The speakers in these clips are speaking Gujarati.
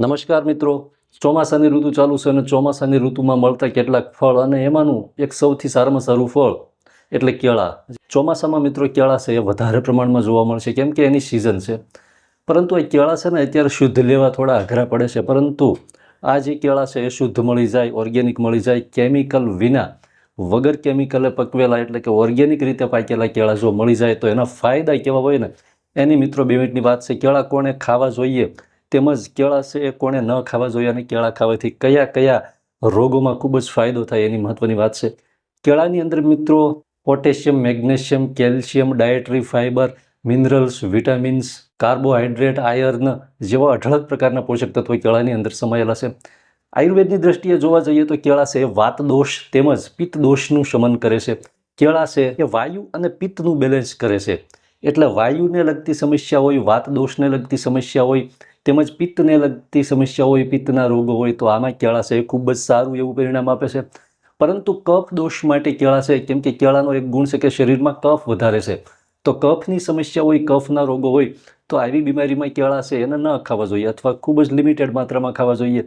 નમસ્કાર મિત્રો. ચોમાસાની ઋતુ ચાલુ છે અને ચોમાસાની ઋતુમાં મળતા કેટલાક ફળ અને એમાંનું એક સૌથી સારામાં સારું ફળ એટલે કેળા. ચોમાસામાં મિત્રો કેળા છે એ વધારે પ્રમાણમાં જોવા મળશે કેમ કે એની સિઝન છે. પરંતુ એ કેળા છે ને અત્યારે શુદ્ધ લેવા થોડા અઘરા પડે છે. પરંતુ આ જે કેળા છે એ શુદ્ધ મળી જાય ઓર્ગેનિક મળી જાય કેમિકલ વિના. વગર કેમિકલે પકવેલા એટલે કે ઓર્ગેનિક રીતે પાકેલા કેળા જો મળી જાય તો એના ફાયદા કેવા હોય ને? એની મિત્રો બે મિનિટની વાત છે. કેળા કોણે ખાવા જોઈએ? તેમજ કેળા છે એ કોણે ન ખાવા જોઈએ અને કેળા ખાવાથી કયા કયા રોગોમાં ખૂબ જ ફાયદો થાય એની મહત્વની વાત છે. કેળાની અંદર મિત્રો potassium, magnesium, calcium, dietary fibre, minerals, vitamins carbohydrate iron જેવા અઢળક પ્રકારના પોષક તત્વો કેળાની અંદર સમાયેલા છે. આયુર્વેદની દ્રષ્ટિએ જોવા જઈએ તો કેળા છે એ વાત દોષ તેમજ પિત્ત દોષનું શમન કરે છે. કેળા છે એ વાયુ અને પિત્તનું બેલેન્સ કરે છે. એટલે વાયુને લગતી સમસ્યા હોય, વાત દોષને લગતી સમસ્યા હોય તેમજ પિત્તને લગતી સમસ્યા હોય પિત્તના રોગો હોય તો આમાં કેળા છે એ ખૂબ જ સારું એવું પરિણામ આપે છે. પરંતુ કફ દોષ માટે કેળા છે કેમ કે કેળાનો એક ગુણ છે કે શરીરમાં કફ વધારે છે. તો કફની સમસ્યા હોય, કફના રોગો હોય, તો આવી બીમારીમાં કેળા છે એને ન ખાવા જોઈએ અથવા ખૂબ જ લિમિટેડ માત્રામાં ખાવા જોઈએ.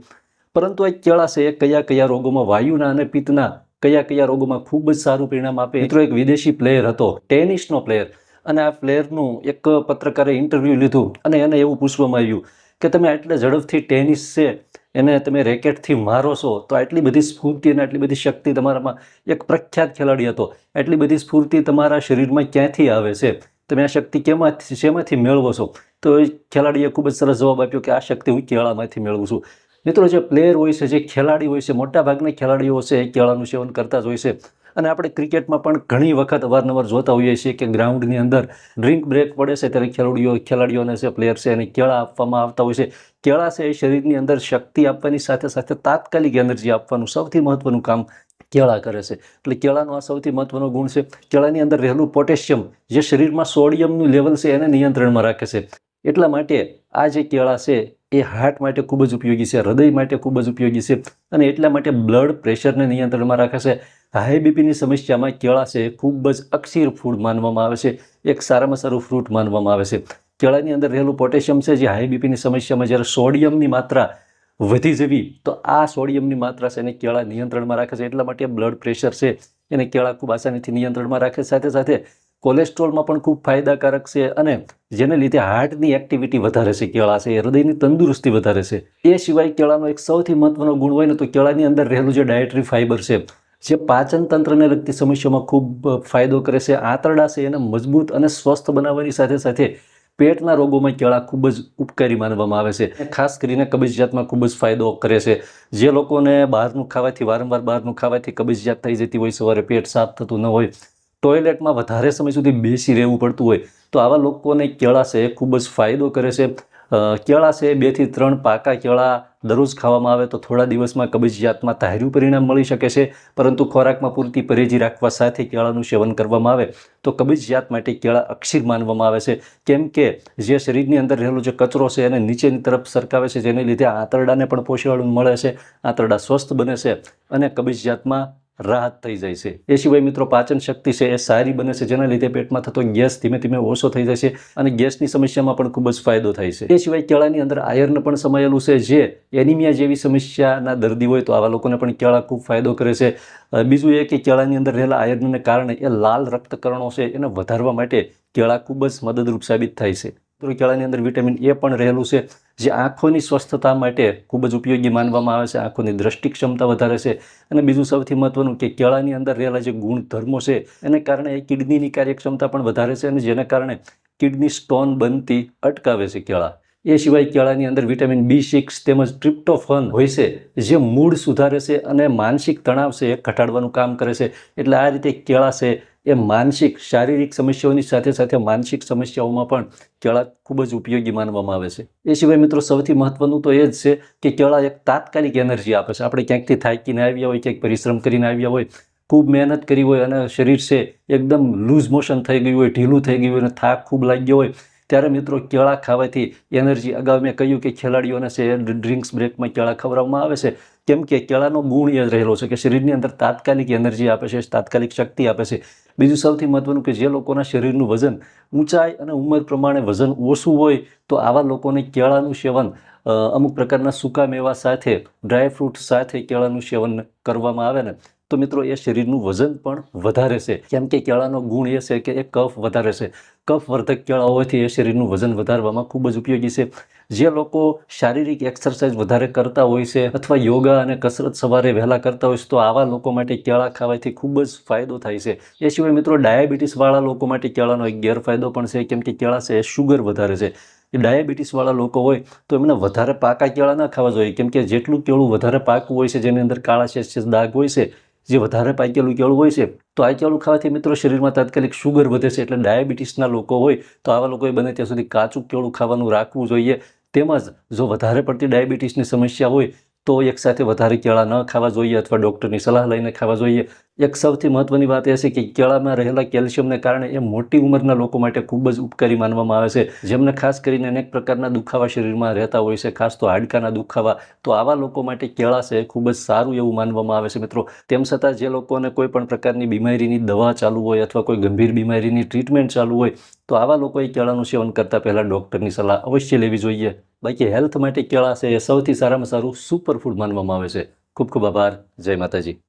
પરંતુ આ કેળા છે એ કયા કયા રોગોમાં વાયુના અને પિત્તના કયા કયા રોગોમાં ખૂબ જ સારું પરિણામ આપે? મિત્રો, એક વિદેશી પ્લેયર હતો, ટેનિસનો પ્લેયર. અને આ પ્લેયરનું એક પત્રકારે ઇન્ટરવ્યૂ લીધું અને એને એવું પૂછવામાં આવ્યું કે તમે આટલા ઝડપથી ટેનિસ છે, એને તમે રેકેટથી મારો છો, તો આટલી બધી સ્ફૂર્તિ અને આટલી બધી શક્તિ તમારામાં એક પ્રખ્યાત ખેલાડી હતો. આટલી બધી સ્ફૂર્તિ તમારા શરીરમાં ક્યાંથી આવે છે? તમે આ શક્તિ કેમાંથી, શેમાંથી મેળવો છો? તો એ ખેલાડીએ ખૂબ જ સરસ જવાબ આપ્યો કે આ શક્તિ હું કેળામાંથી મેળવું છું. મિત્રો, જે પ્લેયર હોય છે, જે ખેલાડી હોય છે, મોટાભાગના ખેલાડીઓ છે, એ કેળાનું સેવન કરતા જ હોય છે. અને આપણે ક્રિકેટમાં પણ ઘણી વખત અવારનવાર જોતા હોઈએ છીએ કે ગ્રાઉન્ડની અંદર ડ્રિંક બ્રેક પડે છે, ત્યારે ખેલાડીઓ ખેલાડીઓને છે પ્લેયર છે એને કેળા આપવામાં આવતા હોય છે. કેળા છે એ શરીરની અંદર શક્તિ આપવાની સાથે સાથે તાત્કાલિક એનર્જી આપવાનું સૌથી મહત્વનું કામ કેળા કરે છે. એટલે કેળાનો આ સૌથી મહત્વનો ગુણ છે, કેળાની અંદર રહેલું પોટેશિયમ જે શરીરમાં સોડિયમનું લેવલ છે એને નિયંત્રણમાં રાખે છે. એટલા માટે આ જે કેળા છે એ હાર્ટ માટે ખૂબ જ ઉપયોગી છે, હૃદય માટે ખૂબ જ ઉપયોગી છે અને એટલા માટે બ્લડ પ્રેશરને નિયંત્રણમાં રાખે છે. હાઈ બીપીની સમસ્યામાં કેળા છે ખૂબ જ અક્ષીર ફૂડ માનવામાં આવે છે. એક સારામાં સારું ફ્રૂટ માનવામાં આવે છે. કેળાની અંદર રહેલું પોટેશિયમ છે જે હાઈ બીપીની સમસ્યામાં જ્યારે સોડિયમની માત્રા વધી જવી, તો આ સોડિયમની માત્રા છે એને કેળા નિયંત્રણમાં રાખે છે. એટલા માટે બ્લડ પ્રેશર છે એને કેળા ખૂબ આસાનીથી નિયંત્રણમાં રાખે સાથે સાથે કોલેસ્ટ્રોલમાં પણ ખૂબ ફાયદાકારક છે અને જેને લીધે હાર્ટની એક્ટિવિટી વધારે છે. કેળા છે હૃદયની તંદુરસ્તી વધારે છે. એ સિવાય કેળાનો એક સૌથી મહત્વનો ગુણ હોય ને તો કેળાની અંદર રહેલું જે ડાયટરી ફાઇબર છે જે પાચન તંત્રને લગતી સમસ્યામાં ખૂબ ફાયદો કરે છે, આંતરડા છે એને મજબૂત અને સ્વસ્થ બનાવવાની સાથે સાથે પેટના રોગોમાં કેળા ખૂબ જ ઉપકારી માનવામાં આવે છે. ખાસ કરીને કબજિયાતમાં ખૂબ જ ફાયદો કરે છે. જે લોકોને બહારનું ખાવાથી, વારંવાર બહારનું ખાવાથી કબજિયાત થઈ જતી હોય, સવારે પેટ સાફ થતું ન હોય, ટોયલેટમાં વધારે સમય સુધી બેસી રહેવું પડતું હોય, તો આવા લોકોને કેળા છે ખૂબ જ ફાયદો કરે છે. કેળા છે બેથી ત્રણ પાકા કેળા દરરોજ ખાવામાં આવે તો થોડા દિવસમાં કબજિયાતમાં તાહેર્યું પરિણામ મળી શકે છે. પરંતુ ખોરાકમાં પૂરતી પરેજી રાખવા સાથે કેળાનું સેવન કરવામાં આવે તો કબજિયાત માટે કેળા અક્ષીર માનવામાં આવે છે. કેમ કે જે શરીરની અંદર રહેલો જે કચરો છે એને નીચેની તરફ સરકાવે છે. જેને લીધે આંતરડાને પણ પોષણ મળે છે. આંતરડા સ્વસ્થ બને છે અને કબજિયાતમાં રાહત થઈ જાય છે. એ સિવાય મિત્રો પાચન શક્તિ છે એ સારી બને છે, જેના લીધે પેટમાં થતો ગેસ ધીમે ધીમે ઓછો થઈ જાય છે અને ગેસની સમસ્યામાં પણ ખૂબ જ ફાયદો થાય છે. એ સિવાય કેળાની અંદર આયર્ન પણ સમાયેલું છે, જે એનિમિયા જેવી સમસ્યાના દર્દી હોય તો આવા લોકોને પણ કેળા ખૂબ ફાયદો કરે છે. બીજું એ કે કેળાની અંદર રહેલા આયર્નને કારણે એ લાલ રક્તકરણો છે, એને વધારવા માટે કેળા ખૂબ જ મદદરૂપ સાબિત થાય છે. કેળાની અંદર વિટામિન એ પણ રહેલું છે, જે આંખોની સ્વસ્થતા માટે ખૂબ જ ઉપયોગી માનવામાં આવે છે. આંખોની દ્રષ્ટિ ક્ષમતા વધારે છે. અને બીજું સૌથી મહત્વનું કે કેળાની અંદર રહેલા જે ગુણધર્મો છે, એને કારણે એ કિડનીની કાર્યક્ષમતા પણ વધારે છે અને જેના કારણે કિડની સ્ટોન બનતી અટકાવે છે કેળા. એ સિવાય કેળાની અંદર વિટામિન બી સિક્સ તેમજ ટ્રિપ્ટોફન હોય છે, જે મૂળ સુધારે છે અને માનસિક તણાવ છે એ ઘટાડવાનું કામ કરે છે. એટલે આ રીતે કેળા છે એ માનસિક, શારીરિક સમસ્યાઓની સાથે સાથે માનસિક સમસ્યાઓમાં પણ કેળા ખૂબ જ ઉપયોગી માનવામાં આવે છે. એ સિવાય મિત્રો સૌથી મહત્વનું તો એ જ છે કે કેળા એક તાત્કાલિક એનર્જી આપે છે. આપણે ક્યાંકથી થાકીને આવ્યા હોય, ક્યાંક પરિશ્રમ કરીને આવ્યા હોય, ખૂબ મહેનત કરી હોય અને શરીર છે, એકદમ લૂઝ મોશન થઈ ગયું હોય, ઢીલું થઈ ગયું હોય અને થાક ખૂબ લાગ્યો હોય ત્યારે મિત્રો કેળા ખાવાથી એનર્જી અગાઉ મેં કહ્યું કે ખેલાડીઓને છે ડ્રિંક્સ બ્રેકમાં કેળા ખવડાવવામાં આવે છે. કેમ કે કેળાનો ગુણ એ રહેલો છે કે શરીરની અંદર તાત્કાલિક એનર્જી આપે છે, તાત્કાલિક શક્તિ આપે છે. બીજું સૌથી મહત્વનું કે જે લોકોના શરીરનું વજન ઊંચાઈ અને ઉંમર પ્રમાણે વજન ઓછું હોય તો આવા લોકોને કેળાનું સેવન અમુક પ્રકારના સૂકા મેવા સાથે ડ્રાયફ્રૂટ સાથે કેળાનું સેવન કરવામાં આવે ને. તો મિત્રો, એ શરીરનું વજન પણ વધારે છે. કેમ કે કેળાનો ગુણ એ છે કે એ કફ વધારે છે. કફ વર્ધક કેળા હોવાથી એ શરીરનું વજન વધારવામાં ખૂબ જ ઉપયોગી છે. જે લોકો શારીરિક એક્સરસાઇઝ વધારે કરતા હોય છે અથવા યોગા અને કસરત સવારે વહેલા કરતા હોય છે, તો આવા લોકો માટે કેળા ખાવાથી ખૂબ જ ફાયદો થાય છે. એ સિવાય મિત્રો ડાયાબિટીસવાળા લોકો માટે કેળાનો એક ગેરફાયદો પણ છે. કેમ કે કેળા છે એ શુગર વધારે છે. એ ડાયાબિટીસવાળા લોકો હોય તો એમને વધારે પાકા કેળા ના ખાવા જોઈએ. કેમ કે જેટલું કેળું વધારે પાકું હોય છે, જેની અંદર કાળા શેષ દાગ હોય છે જે વધારે પાકેલું કેળું હોય છે, તો આ કેળું ખાવાથી મિત્રો શરીરમાં તાત્કાલિક શુગર વધે છે એટલે ડાયાબિટીસના લોકો હોય, તો આવા લોકોએ બને ત્યાં સુધી કાચું કેળું ખાવાનું રાખવું જોઈએ. તેમજ જો વધારે પડતી ડાયાબિટીસની સમસ્યા હોય તો એકસાથે વધારે કેળા ન ખાવા જોઈએ અથવા ડૉક્ટરની સલાહ લઈને ખાવા જોઈએ. એક સૌથી મહત્વની વાત એ છે કે કેળામાં રહેલા કેલ્શિયમને કારણે એ મોટી ઉંમરના લોકો માટે ખૂબ જ ઉપકારી માનવામાં આવે છે. જેમને ખાસ કરીને અનેક પ્રકારના દુખાવા શરીરમાં રહેતા હોય છે, ખાસ તો હાડકાના દુખાવા, તો આવા લોકો માટે કેળા છે ખૂબ જ સારું એવું માનવામાં આવે છે મિત્રો. તેમ છતાં જે લોકોને કોઈ પણ પ્રકારની બીમારીની દવા ચાલુ હોય અથવા કોઈ ગંભીર બીમારીની ટ્રીટમેન્ટ ચાલુ હોય, તો આવા લોકોએ કેળાનું સેવન કરતાં પહેલાં ડૉક્ટરની સલાહ અવશ્ય લેવી જોઈએ. બાકી હેલ્થ માટે કેળા છે એ સૌથી સારામાં સારું સુપરફૂડ માનવામાં આવે છે. ખૂબ ખૂબ આભાર. જય માતાજી.